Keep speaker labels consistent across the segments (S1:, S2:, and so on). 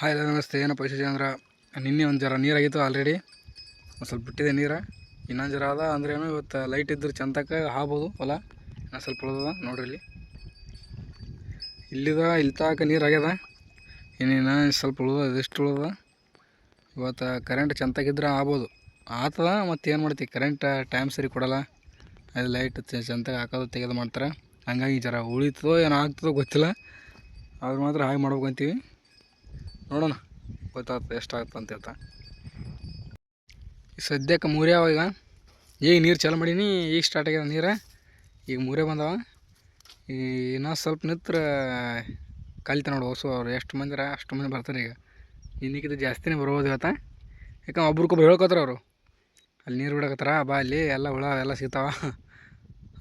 S1: Hi ನಮಸ್ತೆ. ಏನಪ್ಪ ವಿಶೇಷ ಅಂದ್ರೆ, ನಿನ್ನೆ ಒಂದು ಜರ ನೀರಾಗಿತ್ತು ಆಲ್ರೆಡಿ ಒಂದು ಸ್ವಲ್ಪ ಬಿಟ್ಟಿದೆ ನೀರು. ಇನ್ನೊಂದು ಜರ ಅದ ಅಂದ್ರೆ ಏನು, ಇವತ್ತು ಲೈಟ್ ಇದ್ರೆ ಚಂದಕ್ಕೆ ಹಾಬೋದು ಹೊಲ. ಇನ್ನೊಂದು ಸ್ವಲ್ಪ ಉಳ್ದದ ನೋಡ್ರಿ ಇಲ್ಲಿ. ಇಲ್ಲಿದ ಇಲ್ಲಿ ತಾಕ ನೀರು ಆಗ್ಯದ. ಇನ್ನೇನು ಸ್ವಲ್ಪ ಉಳ್ದದ ಅದೆಷ್ಟು ಉಳ್ದದ. ಇವತ್ತು ಕರೆಂಟ್ ಚಂತಾಗಿದ್ರೆ ಆಗ್ಬೋದು. ಆತದ ಮತ್ತು ಏನು ಮಾಡ್ತೀವಿ ಕರೆಂಟ್ ಟೈಮ್ ಸರಿ ಕೊಡಲ್ಲ. ಅದು ಲೈಟ್ ಚಂತಾಗ ಹಾಕೋದು, ತೆಗೆದು ಮಾಡ್ತಾರೆ. ಹಂಗಾಗಿ ಜರ ಉಳಿತದೋ, ಏನೋ ಆಗ್ತದೋ ಗೊತ್ತಿಲ್ಲ. ಆದ್ರೆ ಮಾತ್ರ ಹಾಗೆ ಮಾಡ್ಬೇಕಂತೀವಿ. ನೋಡೋಣ. ಗೊತ್ತಾಗ್ತದೆ ಎಷ್ಟಾಗುತ್ತೆ ಅಂತ ಹೇಳ್ತಾ. ಸದ್ಯಕ್ಕೆ ಮೂರೇ ಅವ ಈಗ. ಈಗ ನೀರು ಚಾಲು ಮಾಡೀನಿ. ಈಗ ಸ್ಟಾರ್ಟ್ ಆಗ್ಯದ ನೀರು. ಈಗ ಮೂರೇ ಬಂದವ. ಈ ಇನ್ನೂ ಸ್ವಲ್ಪ ನಿತ್ರ ಕಲಿತ ನೋಡು ಹೊಸ ಅವ್ರು. ಎಷ್ಟು ಮಂದಿರ ಅಷ್ಟು ಮಂದಿ ಬರ್ತಾರೆ ಈಗ. ಇನ್ನಿಕ್ಕಿಂತ ಜಾಸ್ತಿನೇ ಬರ್ಬೋದು ಇವತ್ತು ಯಾಕಂದ್ರೆ ಒಬ್ರಿಗೊಬ್ರು ಹೇಳ್ಕೊತಾರೆ ಅವರು. ಅಲ್ಲಿ ನೀರು ಬಿಡಕತ್ತಾರ, ಬಾ ಅಲ್ಲಿ, ಎಲ್ಲ ಹುಳ, ಎಲ್ಲ ಸಿಗ್ತಾವ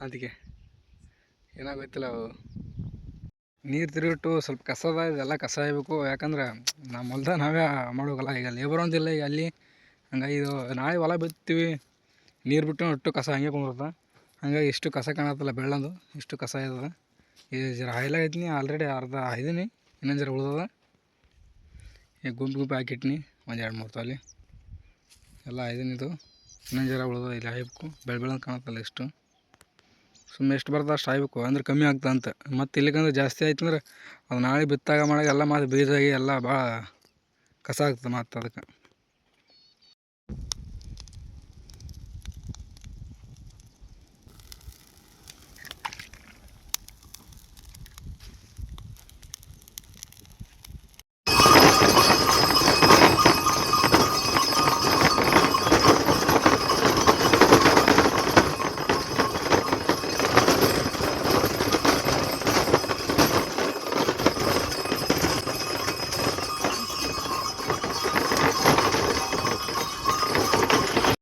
S1: ಅದಕ್ಕೆ. ಏನಾಗೋಯ್ತಿಲ್ಲ ಅವು ನೀರು ತಿರುಗಿಟ್ಟು ಸ್ವಲ್ಪ ಕಸದ ಇದೆಲ್ಲ ಕಸ ಇರಬೇಕು ಯಾಕಂದ್ರೆ ನಮ್ಮ ಹೊಲ್ದಾಗ ನಾವೇ ಮಾಡೋಕಲ್ಲ ಈಗ ಲೇಬರ್ ಒಂದಿಲ್ಲ ಈಗ ಅಲ್ಲಿ ಹಂಗಾಗಿ ಇದು ನಾಳೆ ಹೊಲ ಬಿತ್ತೀವಿ. ನೀರು ಬಿಟ್ಟು ಅಷ್ಟು ಕಸ ಹಂಗೆ ಕುಂದಿರುತ್ತೆ. ಹಂಗಾಗಿ ಇಷ್ಟು ಕಸ ಕಾಣತ್ತಲ್ಲ ಬೆಳ್ಳಂದು. ಇಷ್ಟು ಕಸ ಇದ್ದದ ಈ ಜರ ಹಾಯ್ಲಾಗೈತಿನಿ ಆಲ್ರೆಡಿ ಅರ್ಧ ಆಗಿದ್ದೀನಿ ಇನ್ನೊಂದು ಜರ ಉಳ್ದದ. ಈಗ ಗುಂಪು ಗುಂಪು ಹಾಕಿಟ್ನಿ ಒಂದು ಎರಡು ಮೂರು ತಾಲಿ. ಎಲ್ಲ ಆಯ್ದೀನಿ ಇದು. ಇನ್ನೊಂದು ಜರ ಉಳ್ದದ. ಇಲ್ಲಿ ಹಾಯ್ಬೇಕು. ಬೆಳೆ ಬೆಳ್ಳಂದು ಕಾಣತ್ತಲ್ಲ ಇಷ್ಟು. ಸುಮ್ಮನೆ ಎಷ್ಟು ಬರ್ತದೆ ಅಷ್ಟು ಅಂದ್ರೆ ಕಮ್ಮಿ ಆಗ್ತದೆ ಅಂತ. ಮತ್ತು ಇಲ್ಲಿಗಂದ್ರೆ ಜಾಸ್ತಿ ಆಯ್ತು ಅಂದ್ರೆ, ಅದು ನಾಳೆ ಬಿತ್ತಾಗ ಮಾಡಾಗ ಎಲ್ಲ ಮತ್ತು ಬೀಜಾಗಿ ಎಲ್ಲ ಭಾಳ ಕಸ ಆಗ್ತದೆ ಮತ್ತು ಅದಕ್ಕೆ.